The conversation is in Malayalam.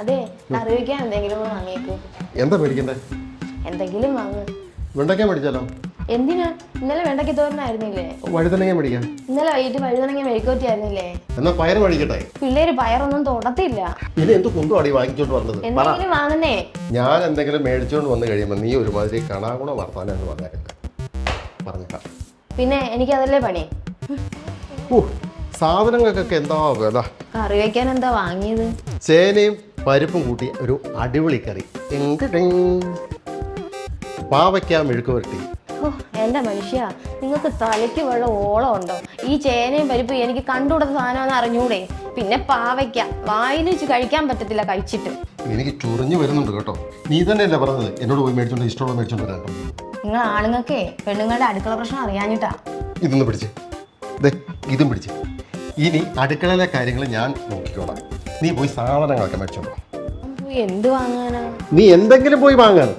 അതെ എന്തെങ്കിലും വാങ്ങിയേക്ക്. എന്താ മേടിക്കണ്ടേ? എന്തെങ്കിലും വാങ്ങ്. വെണ്ടയ്ക്ക മേടിച്ചാലോ? എന്തിനാ? ഇന്നലെ വെണ്ടയ്ക്ക് തോരനായിരുന്നില്ലേ? വഴുതനങ്ങ മേടിക്കാം. ഇന്നലെ വൈകിട്ട് വഴുതനങ്ങ മെഴുക്കോറ്റി ആയിരുന്നില്ലേ എന്നാ പയർ മേടിക്കട്ടെ? പിള്ളേര് പയറൊന്നും തൊടത്തില്ല. ഇനി എന്ത് കുന്തോടി വാങ്ങിച്ചോണ്ട് പറഞ്ഞത് എന്തെങ്കിലും വാങ്ങുന്നേ. ഞാൻ എന്തെങ്കിലും മേടിച്ചോണ്ട് വന്നു കഴിയുമ്പോ നീ ഒരുമാതിരി കണാകുണ വർത്താനെന്ന് എന്ന് പറഞ്ഞേക്കാം. പിന്നെ എനിക്ക് അതല്ലേ പണി സാധനങ്ങൾക്കൊക്കെ എന്താ വില? കറി വെക്കാൻ എന്താ വാങ്ങിയത്? ചേനയും പരിപ്പും കൂട്ടി ഒരു അടിപൊളി കറി. പാവയ്ക്ക മെഴുക്ക് വരട്ടി ഓ എന്റെ മനുഷ്യ നിങ്ങൾക്ക് തലയ്ക്ക് വെള്ളം ഓളം ഉണ്ടോ? ഈ ചേനയും പരിപ്പ് എനിക്ക് കണ്ടുകൂടുന്ന സാധനമെന്ന് അറിഞ്ഞൂടെ? പിന്നെ പാവയ്ക്ക വായിൽ വെച്ച് കഴിക്കാൻ പറ്റത്തില്ല കഴിച്ചിട്ട്. എനിക്ക് ചൊറിഞ്ഞു വരുന്നുണ്ട് കേട്ടോ. നീ തന്നെയല്ലേ പറഞ്ഞത്? എന്നോട് പോയി മേടിച്ചോണ്ട് ഇഷ്ടമുള്ള മേടിച്ചോണ്ട് വരാം നിങ്ങൾ ആണുങ്ങൾക്കേ പെണ്ണുങ്ങളുടെ അടുക്കള പ്രശ്നം അറിയാഞ്ഞിട്ടാ. ഇതൊന്ന് പിടിച്ച്. ഇതും പിടിച്ച്. ഇനി അടുക്കളയിലെ കാര്യങ്ങൾ ഞാൻ നോക്കിക്കോളാം നീ പോയി സാധനങ്ങളൊക്കെ മേടിച്ചോളൂ. എന്ത് വാങ്ങാനാ? നീ എന്തെങ്കിലും പോയി വാങ്ങാൻ.